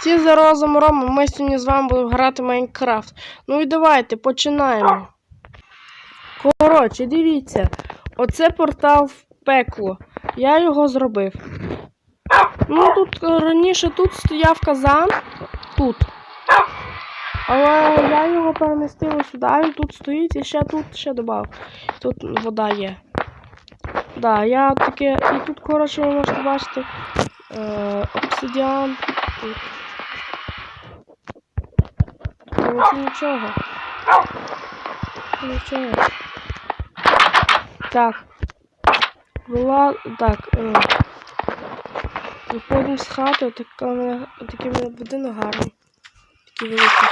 Всі за розум Рома, ми сьогодні з вами будемо грати Майнкрафт. Ну і давайте, починаємо. Коротше, дивіться, оце портал в пекло. Я його зробив. Ну тут е, раніше тут стояв казан. Тут. Але я його перемістила сюди, він тут стоїть і ще тут ще додав. Тут вода є. Да, я таке. І тут, коротше, ви можете бачити е, обсидіан. Тут. Коротше, нічого. Нічого. Так. Була. Так. Е, виходимо з хати, така, мене- такий мене будинок гарний. Такий великий.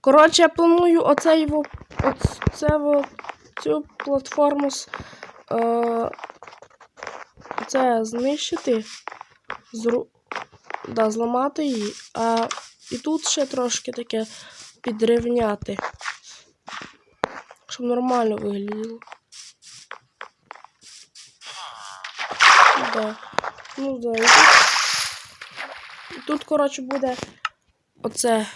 Коротше, я планую оцей во- цю платформу з, е, це знищити, зру, да, зламати її, а і тут ще трошки таке підрівняти, щоб нормально вигляділо. Да. Ну да, і тут, і тут, коротше, буде оце.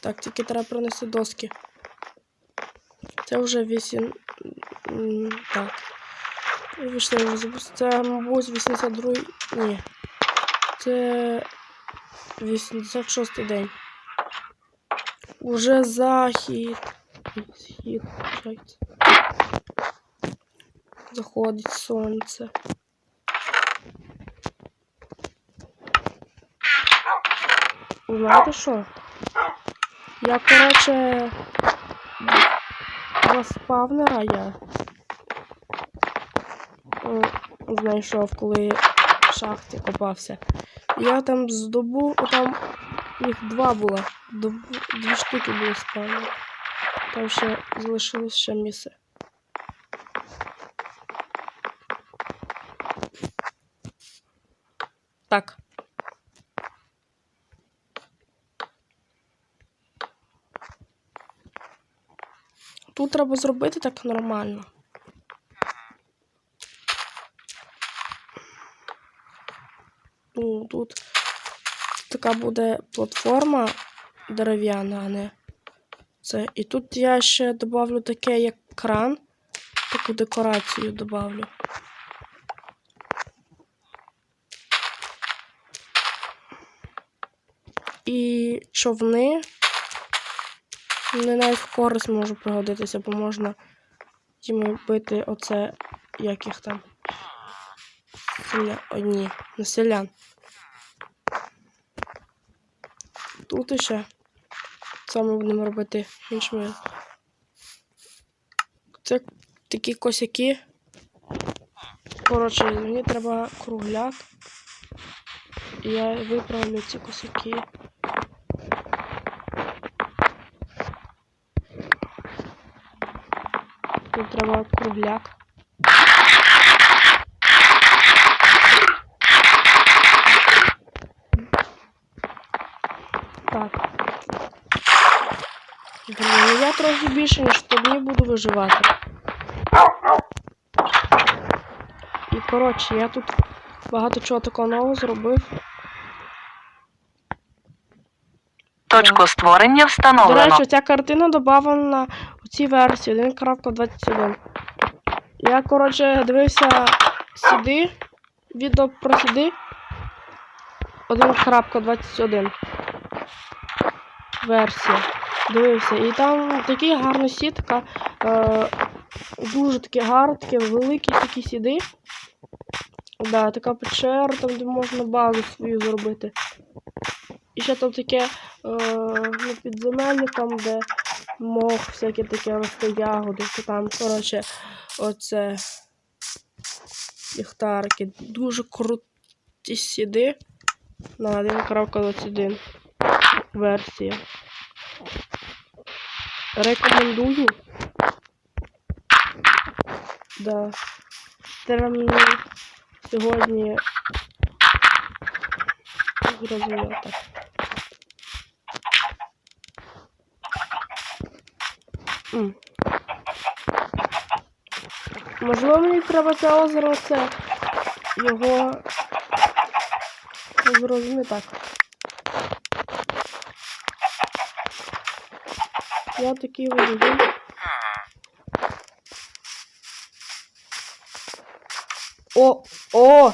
Так, тільки треба принести доски. Це вже 8. Так. Вийшли. Це, мабуть, 82. Ні. Це 86 день. Уже захід. Схід. Заходить сонце. Знаєте що? Я, коротше, два спавнера я знайшов, коли в шахті копався. Я там здобув, там їх два було. Дві штуки були спавнери. Там ще залишилось ще місце. Так. Тут треба зробити так нормально. Ну, тут така буде платформа дерев'яна, а не це. І тут я ще добавлю таке, як кран, таку декорацію добавлю. І човни. Вони навіть в користь можу пригодитися, бо можна їм бити оце, як їх там. Селя... О, ні, не селян. Тут іще. Це ми будемо робити іншими. Це такі косяки. Коротше, мені треба кругляк. Я виправлю ці косяки. Тут треба кругляк. Так. Блін, ну я трохи більше, ніж тобі буду виживати. І коротше, я тут багато чого такого нового зробив. Точку створення До речі, ця картина додавана у цій версії 1.21. Я, коротше, дивився сюди, відео про сюди 1.21 версія. Дивився. І там такий гарний сіт, така, е, дуже такі гарні, великі такі сіди. Да, така печера, там де можна базу свою зробити. І ще там таке е, ну, там, де мох, всяке таке росте ягоди, то там, коротше, оце ліхтарики. Дуже круті сіди на 1.21 версія. Рекомендую. Да. Треба мені сьогодні. М. Можливо, мені треба це озеро, це його зрозуміти так. Я такий водій. О! О!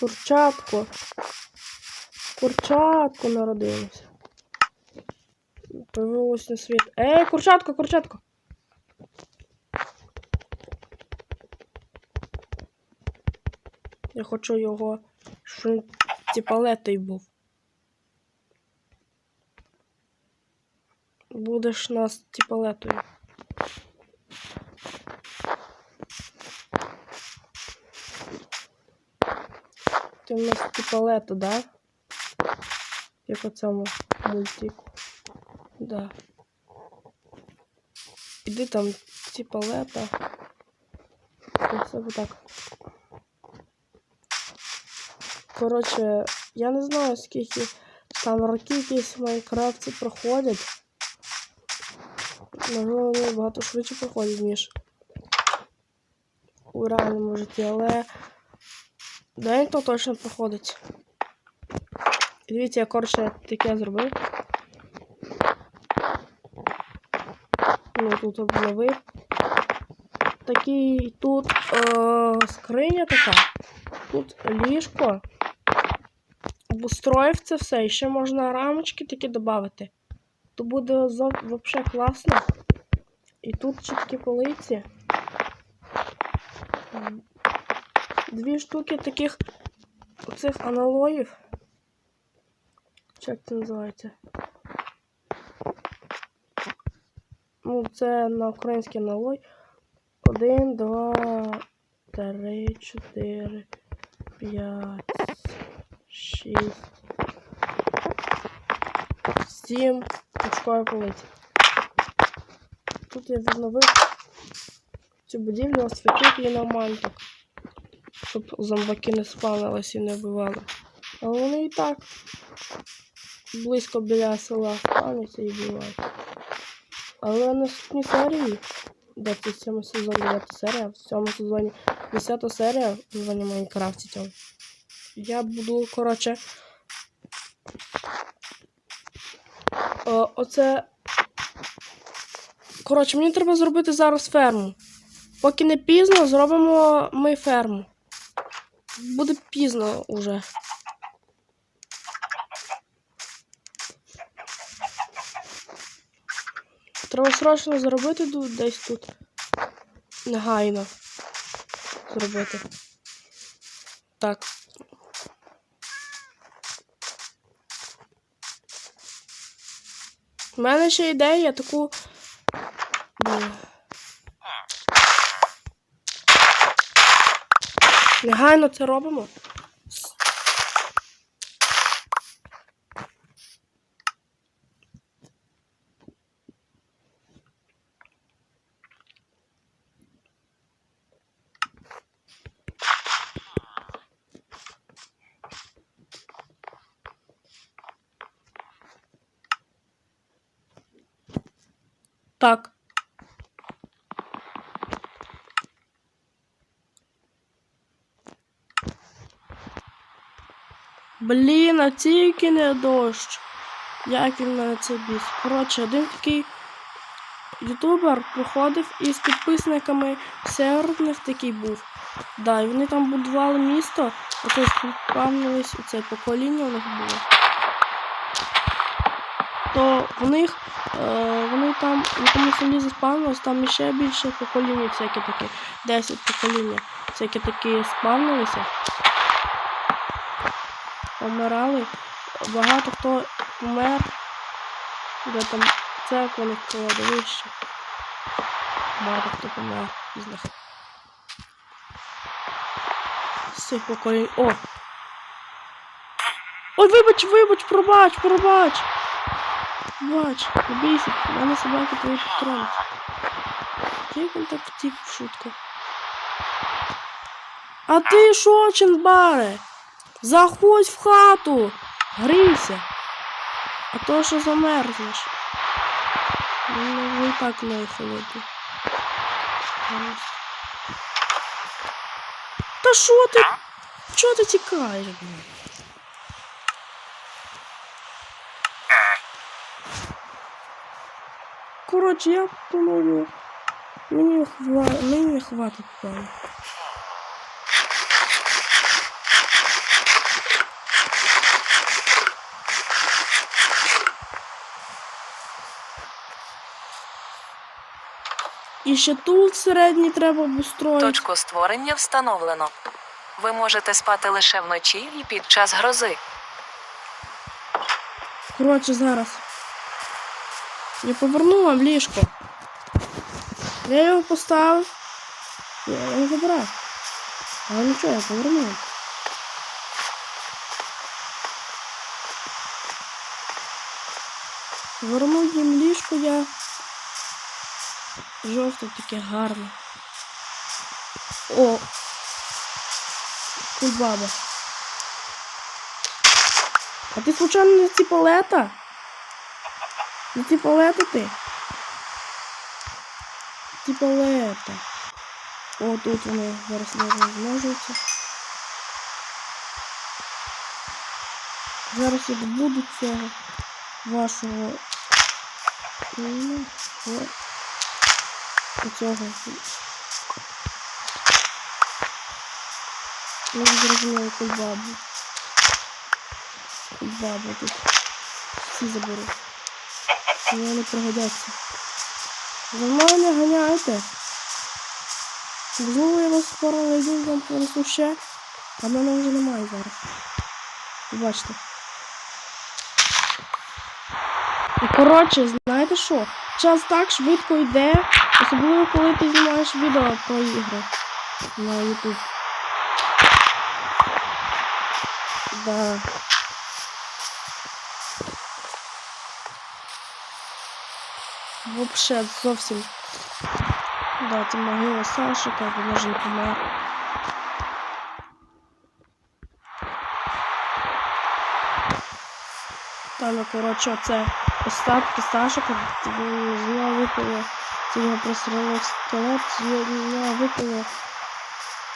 Курчатко. Курчатко народилося. Появилось на світ. Ей, курчатко, курчатко! Я хочу його, щоб він типа летий був. Будеш нас типа летою. Ти в нас типа лето, да? Як у цьому мультику. Да. Іди там, типа лето. І все так. Коротше, я не знаю, скільки там років якісь в Майнкрафті проходять. Можливо, вони багато швидше проходять, ніж у реальному житті, але день то точно проходить. Дивіться, я коротше таке зробив. Ну, тут обновив. Такий тут е, скриня така. Тут ліжко. Обустроїв це все. І ще можна рамочки такі додати. То буде взагалі класно. І тут чіткі полиці. Дві штуки таких оцих аналоїв. Як це називається? Ну, це на український аналой. Один, два, три, чотири, п'ять, шість, сім очкової полиці. Я відновив цю будівлю, освітив її нормально так, щоб зомбаки не спавнились і не вбивали. Але вони і так близько біля села спавняться і вбивають. Але на наступній серії, де в цьому сезоні 9 серія, в цьому сезоні 10 серія в Майнкрафті. Я буду, коротше. О, оце. Коротше, мені треба зробити зараз ферму. Поки не пізно, зробимо ми ферму. Буде пізно уже. Треба срочно зробити десь тут. Негайно. Зробити. Так. У мене ще ідея таку. Негайно це робимо. Так. Блін, а тільки не дощ. Як він мене це біс. Коротше, один такий ютубер приходив із підписниками серед них такий був. Да, і вони там будували місто, а то співпавнились у це покоління у них було. То в них е, вони там в якому селі заспавнились, там ще більше покоління всякі такі. 10 покоління. Всякі такі спавнилися. Помирали. Багато хто помер. Де там церква не кладовище. Багато хто помер із них. З цих поколінь. О! Ой, вибач, вибач, пробач, пробач! Бач, не бійся, мене собаки твої підтримують. Як він так втік в шутку? А ти що, Ченбаре? Заходь в хату! Грійся! А то що замерзнеш. Ну, і так не холодні. Та що ти? Чого ти тікаєш? Коротше, я думаю, мені, хва... мені не хватить певно. І ще тут середній треба обустроїти. Точку створення встановлено. Ви можете спати лише вночі і під час грози. Коротше, зараз. Я поверну вам ліжко. Я його поставив. Я його забираю. Але нічого, я поверну. вам. Поверну їм ліжко я. Жовте таке гарне. О! Кульбаба. А ти случайно не ці палета? Не ці палета ти? Ці палета. О, тут вони зараз не розмножуються. Зараз я добуду цього вашого ну, о, цього. Ну, зрозуміло, кульбабу. Баба тут. Всі заберу. Мені не пригодяться. За мною не ганяйте. Знову я вас скоро найду, вам принесу ще. А мене вже немає зараз. Бачите. І коротше, знаєте що? Час так швидко йде, особливо коли ти знімаєш відео про ігри на YouTube. Да. Вообще зовсім. Да, це могила Сашика, він вже помер. Там, ну, коротше, це остатки Сашика, з нього випало, це його прострелив скелет, з нього випало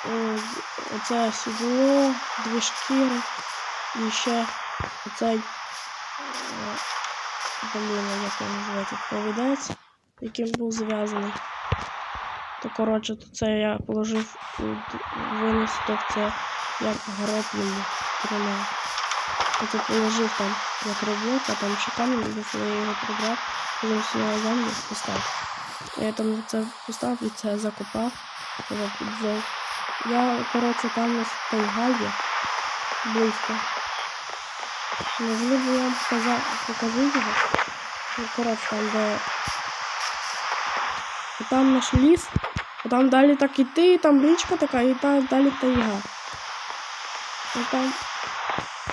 е, оце сідло, дві шкіри і ще оцей е, блін, як він називається, повідець, яким був зв'язаний. То коротше, то це я положив виніс, то це як гроб йому тримав. Оце положив там як роблок, а там ще камінь, коли я його прибрав, все на землю поставив. Я там це поставив і це закопав, його. Я, коротше, там тайга є близько. Можливо, я вам показа... покажу. Ну, коротше, там, де... І там наш ліс, а там далі так іти, і там річка така, і там далі тайга. І там...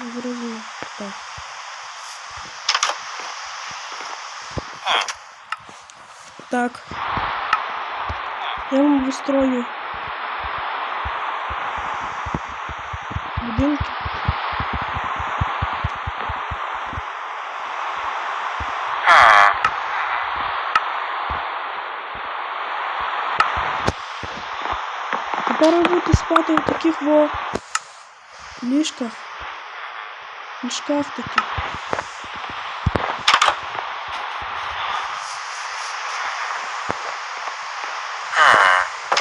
Зрозуміло. Так. Так. Я вам вистрою будинки. Тепер ви будете спати в таких во ліжках. Ліжках таких.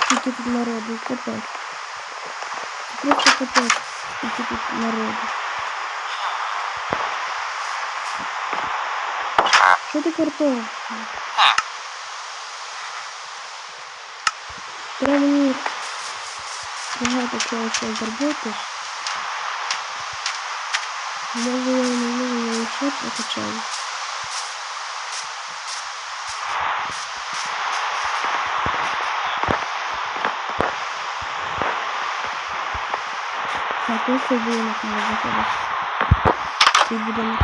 Скільки тут народу, капець. Це просто капець, скільки тут народу. Що ти картон? Треба мені багато чого ще зробити. Не можу ще прокачаю. Так, ось цей будинок може заходити. Цей будинок.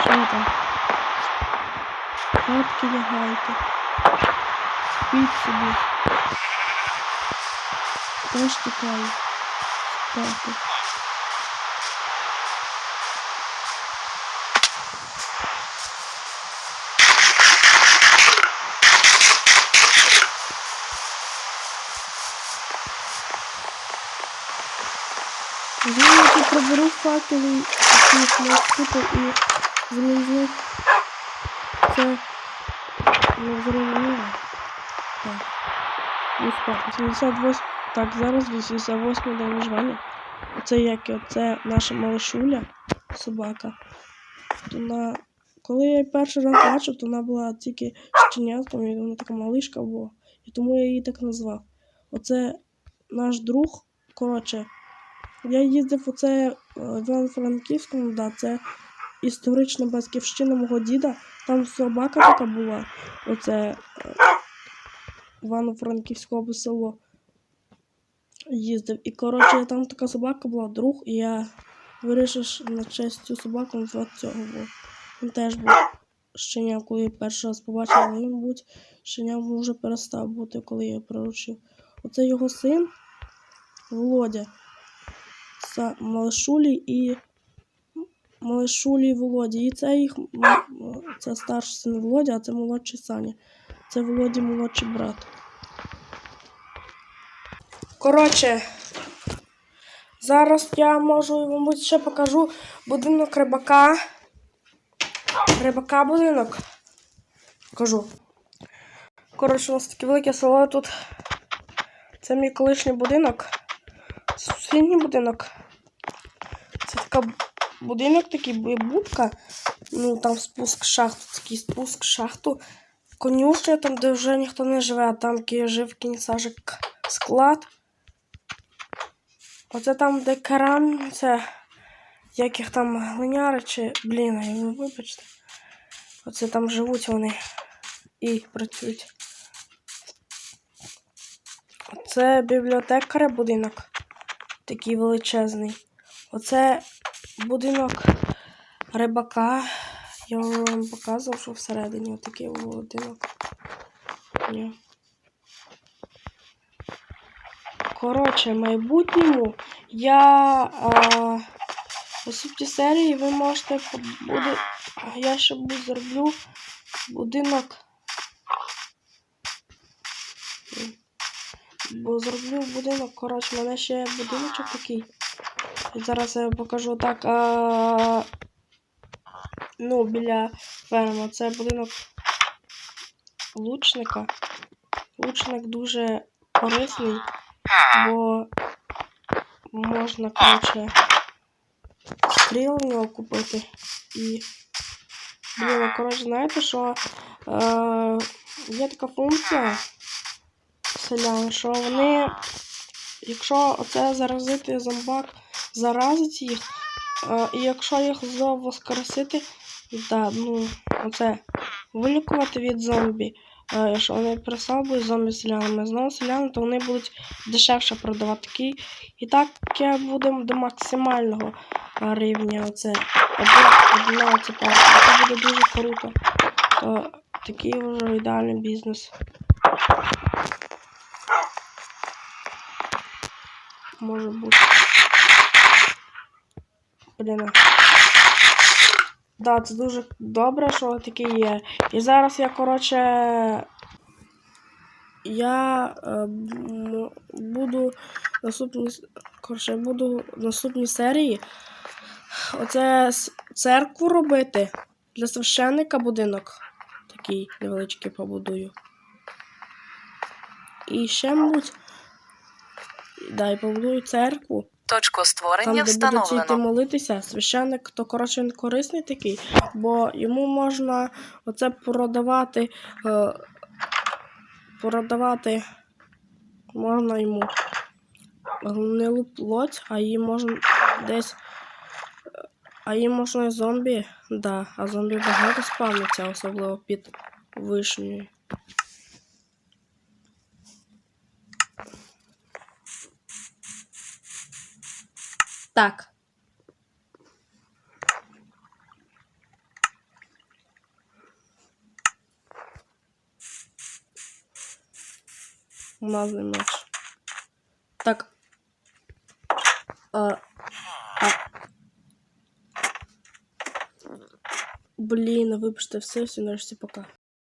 Що там? Спадки лягайте. Спіть собі. Теж тікаю. Спати. Проберу факели, якісь наступи і замість них це не зрозуміло. Так. Ну, спати. 88. Так, зараз 88 день виживання. Оце як і оце наша малишуля, собака. Вона, коли я її перший раз бачив, то вона була тільки щенятком, і вона така малишка була. І тому я її так назвав. Оце наш друг. Коротше, я їздив оце е, в Івано-Франківському, да, це історична батьківщина мого діда. Там собака така була. Оце е, Івано-Франківське село їздив. І коротше, там така собака була, друг, і я вирішив на честь цю собаку назвати цього. Бо він теж був щеня, коли я перший раз побачив, але він, щеням вже перестав бути, коли я приручив. Оце його син Володя. Це Малишулі і Малишулі і Володя. І це їх це старший син Володя, а це молодший Саня. Це Володі молодший брат. Коротше, зараз я можу, мабуть, ще покажу будинок рибака. Рибака будинок. Покажу. Коротше, у нас таке велике село тут. Це мій колишній будинок. Сусідній будинок. Така будинок, такий будка. Ну, там спуск шахту, такий спуск шахту. Конюшня, там, де вже ніхто не живе, а там жив кінцажик склад. Оце там, де керам, це яких там глиняри чи. Блін, я вибачте. Оце там живуть вони і працюють. Це бібліотекаря будинок. Такий величезний. Оце будинок рибака. Я вам показував, що всередині отакий будинок. Коротше, в майбутньому я у суті серії ви можете по- буде. Я ще зроблю будинок. Бо зроблю будинок, коротше, в мене ще є будиночок такий. Зараз я покажу так. А, ну, біля ферми. Це будинок лучника. Лучник дуже корисний, бо можна, коротше, стріл в нього купити. І. Блін, коротше, знаєте, що е, є така функція селян, що вони, якщо оце заразити зомбак, заразить їх, і якщо їх знову воскресити, да, ну, оце, вилікувати від зомбі, якщо вони бути зомбі селянами, знову селяни, то вони будуть дешевше продавати. І так я будемо до максимального рівня. Оце одна. Це буде дуже круто. То такий вже ідеальний бізнес. Може бути. Блін. Да, це дуже добре, що таке є. І зараз я, коротше. Я е, буду наступні. Коротше, буду в наступній серії. Оце церкву робити для священника будинок. Такий невеличкий побудую. І ще, мабуть. Да, і побудую церкву. Точку Там, створення де будуть йти молитися, священник, то коротше він корисний такий, бо йому можна оце продавати, е, продавати можна йому гнилу плоть, а її можна десь. А її можна і зомбі, да, а зомбі багато спавниться, особливо під вишнею. Так. Алмазний меч. Так. А, а... Блін, вибачте, все, все, нарешті пока.